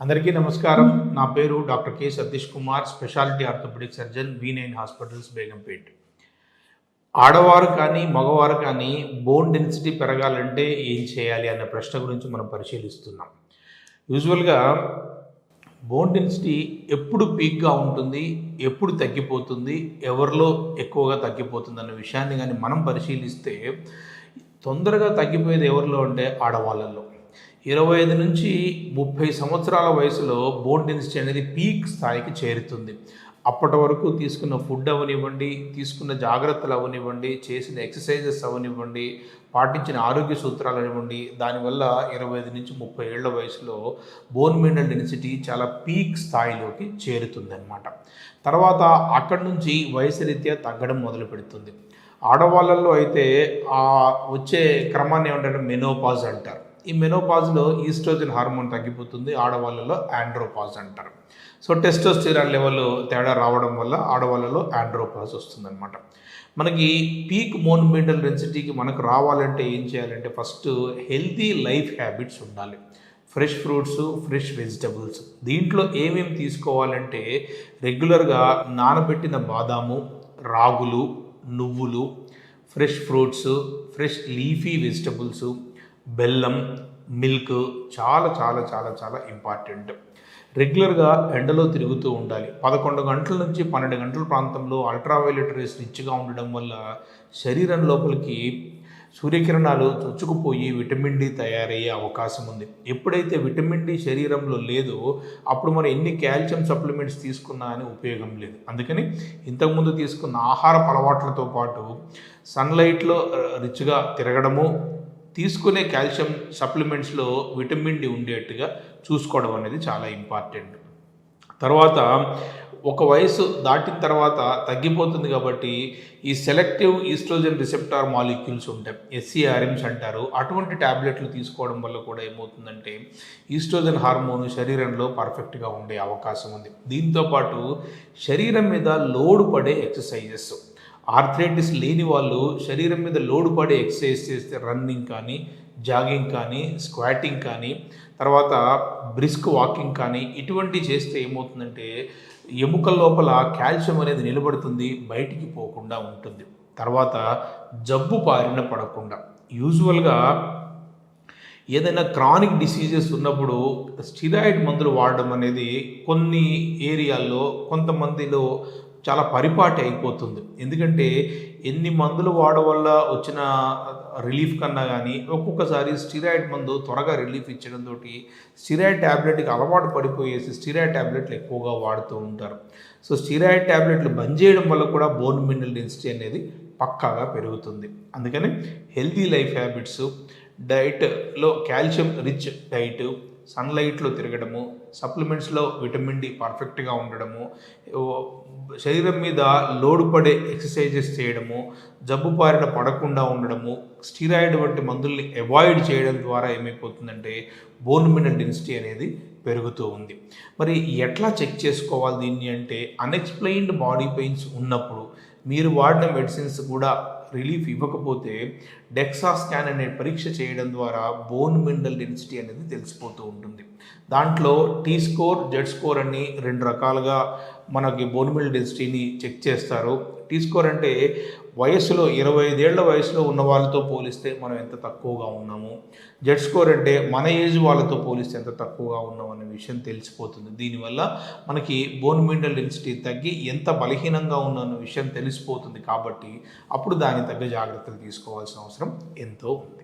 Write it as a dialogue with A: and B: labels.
A: అందరికీ నమస్కారం. నా పేరు doctor K Satish Kumar speciality orthopaedic surgeon V nine hospitals Begumpet. ఆడవారు కానీ మగవారు కానీ బోన్ డెన్సిటీ పెరగాలంటే ఏం చేయాలి అనే ప్రశ్న గురించి మనం పరిశీలిస్తున్నాం. యూజువల్గా బోన్ డెన్సిటీ ఎప్పుడు పీక్గా ఉంటుంది ఎప్పుడు తగ్గిపోతుంది ఎవరిలో ఎక్కువగా తగ్గిపోతుంది అన్న విషయాన్ని కానీ మనం పరిశీలిస్తే తొందరగా తగ్గిపోయేది ఎవరిలో అంటే ఆడవాళ్ళల్లో. ఇరవై ఐదు నుంచి ముప్పై సంవత్సరాల వయసులో బోన్ డెన్సిటీ అనేది పీక్ స్థాయికి చేరుతుంది. అప్పటి వరకు తీసుకున్న ఫుడ్ అవనివ్వండి తీసుకున్న జాగ్రత్తలు అవనివ్వండి చేసిన ఎక్సర్సైజెస్ అవనివ్వండి పాటించిన ఆరోగ్య సూత్రాలు అనివ్వండి దానివల్ల ఇరవై ఐదు నుంచి ముప్పై ఏళ్ళ వయసులో బోన్ మినరల్ డెన్సిటీ చాలా పీక్ స్థాయిలోకి చేరుతుందన్నమాట. తర్వాత అక్కడి నుంచి వయసు రీత్యా తగ్గడం మొదలు పెడుతుంది. ఆడవాళ్ళల్లో అయితే ఆ వచ్చే క్రమాన్ని ఏమంటారు? మెనోపాజ్ అంటారు. ఈ మెనోపాజ్లో ఈస్ట్రోజన్ హార్మోన్ తగ్గిపోతుంది ఆడవాళ్ళలో ఆండ్రోపాజ్ అంటారు. సో టెస్టోస్టిరాన్ లెవెల్ తేడా రావడం వల్ల ఆడవాళ్ళలో ఆండ్రోపాజ్ వస్తుందన్నమాట. మనకి పీక్ మోన్ మినరల్ డెన్సిటీకి మనకు రావాలంటే ఏం చేయాలంటే ఫస్ట్ హెల్తీ లైఫ్ హ్యాబిట్స్ ఉండాలి. Fresh fruits fresh vegetables. దీంట్లో ఏమేమి తీసుకోవాలంటే రెగ్యులర్గా నానబెట్టిన బాదాము రాగులు నువ్వులు fresh fruits fresh leafy vegetables బెల్లం మిల్క్ చాలా చాలా చాలా చాలా ఇంపార్టెంట్ రెగ్యులర్గా ఎండలో తిరుగుతూ ఉండాలి. పదకొండు గంటల నుంచి పన్నెండు గంటల ప్రాంతంలో అల్ట్రావైలెట్ రేస్ రిచ్గా ఉండడం వల్ల శరీరం లోపలికి సూర్యకిరణాలు చొచ్చుకుపోయి విటమిన్ డి తయారయ్యే అవకాశం ఉంది. ఎప్పుడైతే విటమిన్ డి శరీరంలో లేదో అప్పుడు మనం ఎన్ని కాల్షియం సప్లిమెంట్స్ తీసుకున్నా అని ఉపయోగం లేదు. అందుకని ఇంతకుముందు తీసుకున్న ఆహార అలవాట్లతో పాటు సన్లైట్లో రిచ్గా తిరగడము తీసుకునే కాల్షియం సప్లిమెంట్స్లో విటమిన్ డి ఉండేట్టుగా చూసుకోవడం అనేది చాలా ఇంపార్టెంట్. తర్వాత ఒక వయసు దాటిన తర్వాత తగ్గిపోతుంది కాబట్టి ఈ సెలెక్టివ్ ఈస్ట్రోజన్ రిసెప్టార్ మాలిక్యూల్స్ ఉంటాయి. ఎస్సీఆర్ఎంస్ అంటారు. అటువంటి ట్యాబ్లెట్లు తీసుకోవడం వల్ల కూడా ఏమవుతుందంటే ఈస్ట్రోజన్ హార్మోన్ శరీరంలో పర్ఫెక్ట్గా ఉండే అవకాశం ఉంది. దీంతోపాటు శరీరం మీద లోడ్ పడే ఎక్సర్సైజెస్. ఆర్థరైటిస్ లేని వాళ్ళు శరీరం మీద లోడ్ పడే ఎక్సర్సైజ్ చేస్తే రన్నింగ్ కానీ జాగింగ్ కానీ స్క్వాటింగ్ కానీ తర్వాత బ్రిస్క్ వాకింగ్ కానీ ఇటువంటి చేస్తే ఏమవుతుందంటే ఎముకల లోపల కాల్షియం అనేది నిలబడుతుంది బయటికి పోకుండా ఉంటుంది. తర్వాత జబ్బు పారిన పడకుండా. యూజువల్గా ఏదైనా క్రానిక్ డిసీజెస్ ఉన్నప్పుడు స్టిరాయిడ్ మందులు వాడడం అనేది కొన్ని ఏరియాల్లో కొంతమందిలో చాలా పరిపాటి అయిపోతుంది. ఎందుకంటే ఎన్ని మందులు వాడడం వల్ల వచ్చిన రిలీఫ్ కన్నా కానీ ఒక్కొక్కసారి స్టిరాయిడ్ మందు త్వరగా రిలీఫ్ ఇచ్చడంతో స్టిరాయిడ్ ట్యాబ్లెట్కి అలవాటు పడిపోయేసి స్టిరాయిడ్ ట్యాబ్లెట్లు ఎక్కువగా వాడుతూ ఉంటారు. సో స్టిరాయిడ్ ట్యాబ్లెట్లు బంద్ చేయడం వల్ల కూడా బోన్ మినరల్ డెన్సిటీ అనేది పక్కాగా పెరుగుతుంది. అందుకని హెల్తీ లైఫ్ హ్యాబిట్స్ డైట్లో కాల్షియం రిచ్ డైట్ సన్లైట్లో తిరగడము సప్లిమెంట్స్లో విటమిన్ డి పర్ఫెక్ట్గా ఉండడము శరీరం మీద లోడు పడే ఎక్సర్సైజెస్ చేయడము జబ్బు పారిన పడకుండా ఉండడము స్టీరాయిడ్ వంటి మందుల్ని అవాయిడ్ చేయడం ద్వారా ఏమైపోతుందంటే బోన్ మినరల్ డెన్సిటీ అనేది పెరుగుతూ ఉంది. మరి ఎట్లా చెక్ చేసుకోవాలి దీన్ని అంటే అన్ఎక్స్ప్లెయిన్డ్ బాడీ పెయిన్స్ ఉన్నప్పుడు మీరు వాడిన మెడిసిన్స్ కూడా రిలీఫ్ ఇవ్వకపోతే డెక్సా స్కాన్ అనే పరీక్ష చేయడం ద్వారా బోన్ మినరల్ డెన్సిటీ అనేది తెలిసిపోతూ ఉంటుంది. దాంట్లో టీ స్కోర్ జెడ్ స్కోర్ అని రెండు రకాలుగా మనకి బోన్ మినరల్ డెన్సిటీని చెక్ చేస్తారు. టీ స్కోర్ అంటే వయసులో ఇరవై ఐదేళ్ళ వయసులో ఉన్న వాళ్ళతో పోలిస్తే మనం ఎంత తక్కువగా ఉన్నాము? జెడ్ స్కోర్ అంటే మన ఏజ్ వాళ్ళతో పోలిస్తే ఎంత తక్కువగా ఉన్నాం అనే విషయం తెలిసిపోతుంది. దీనివల్ల మనకి బోన్ మినరల్ డెన్సిటీ తగ్గి ఎంత బలహీనంగా ఉన్న విషయం తెలిసిపోతుంది కాబట్టి అప్పుడు దాని తగ్గ జాగ్రత్తలు తీసుకోవాల్సిన అవసరం ఎంతో ఉంది.